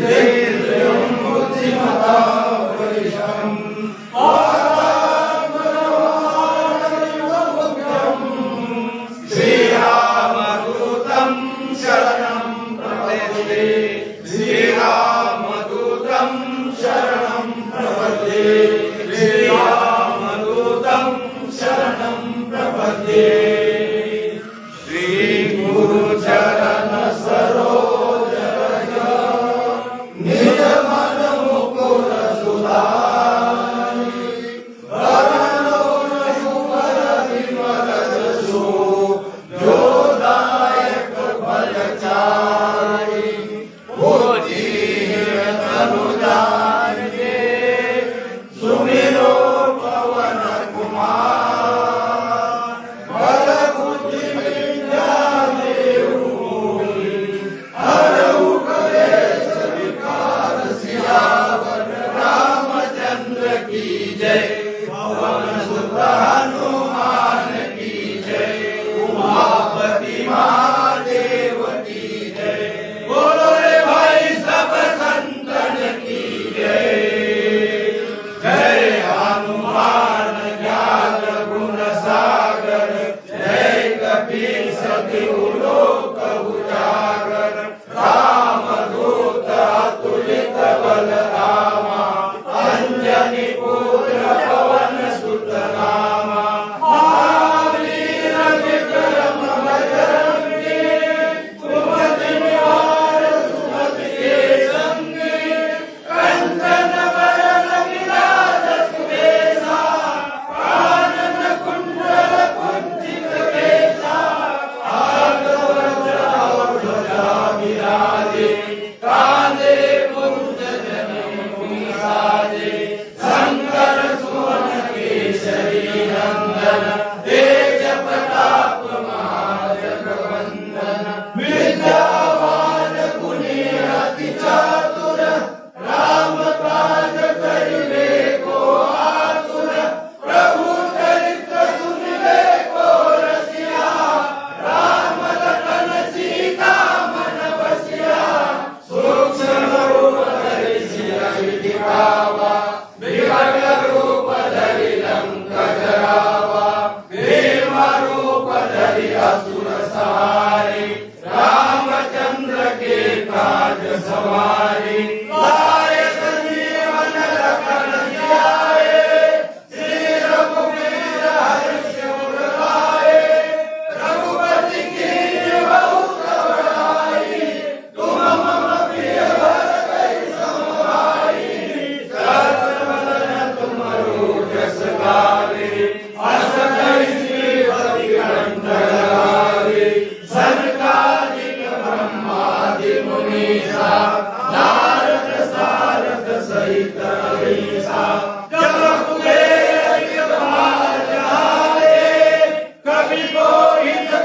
de Oh, in the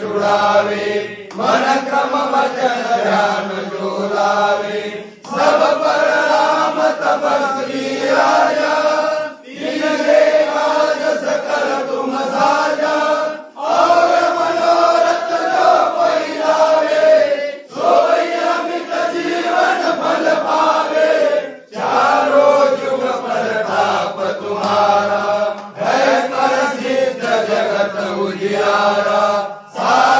जुड़ावे मन क्रम वचन ध्यान जो लावे सब पर राम तपस्वी राजा दिन के आज सकल तुम साजा. और मनोरथ जो कोई लावे सोई अमित जीवन फल पावे. चारों युग प्रताप तुम्हारा है कर सिद्ध जगत उजियारा.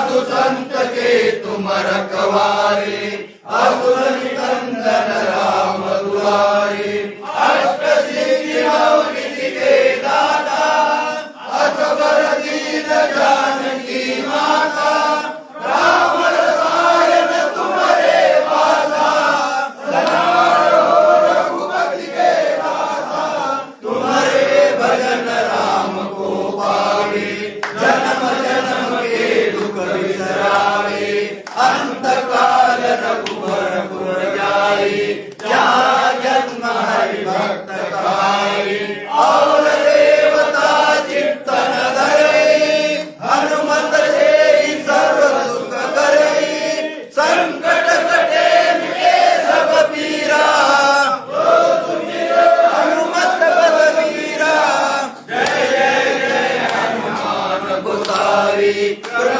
साधु संत के तुम रखवारे असुर निकंदन राम दुआरे। Hare Krishna.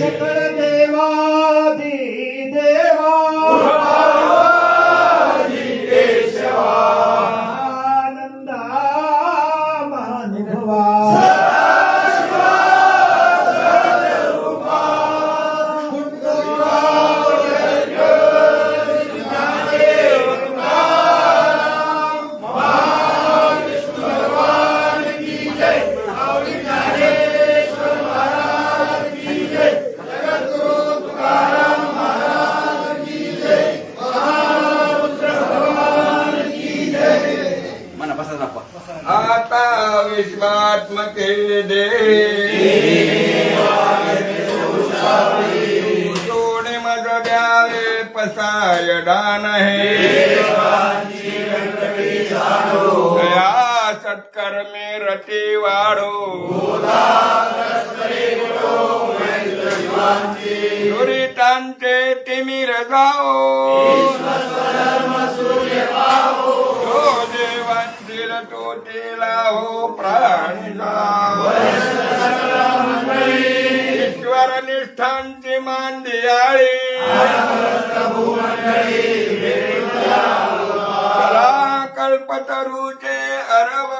सकळ देवादी આત્મ કહી દે. જોડે મજો ડારે પસાયડા નહે. ગયા સત્કર્મે રટી વાળો. દુરિતાંતે તિમિર ગાઓ સૂર્ય પાઓ हो प्राणीला ईश्वर निष्ठांची मान दियाळी कला कल्पतरूचे अरव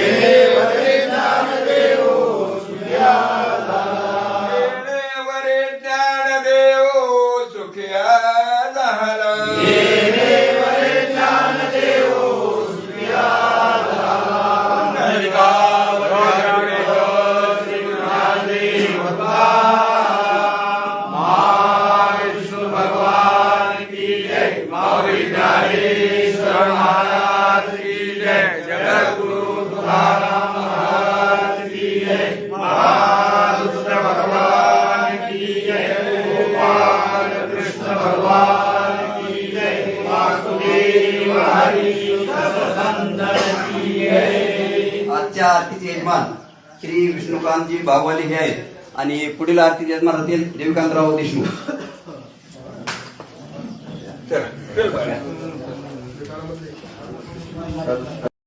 श्री विष्णुकांतजी हे आहेत. आणि पुढील आरती यजमान राहतील देविकांतराव देशमुख.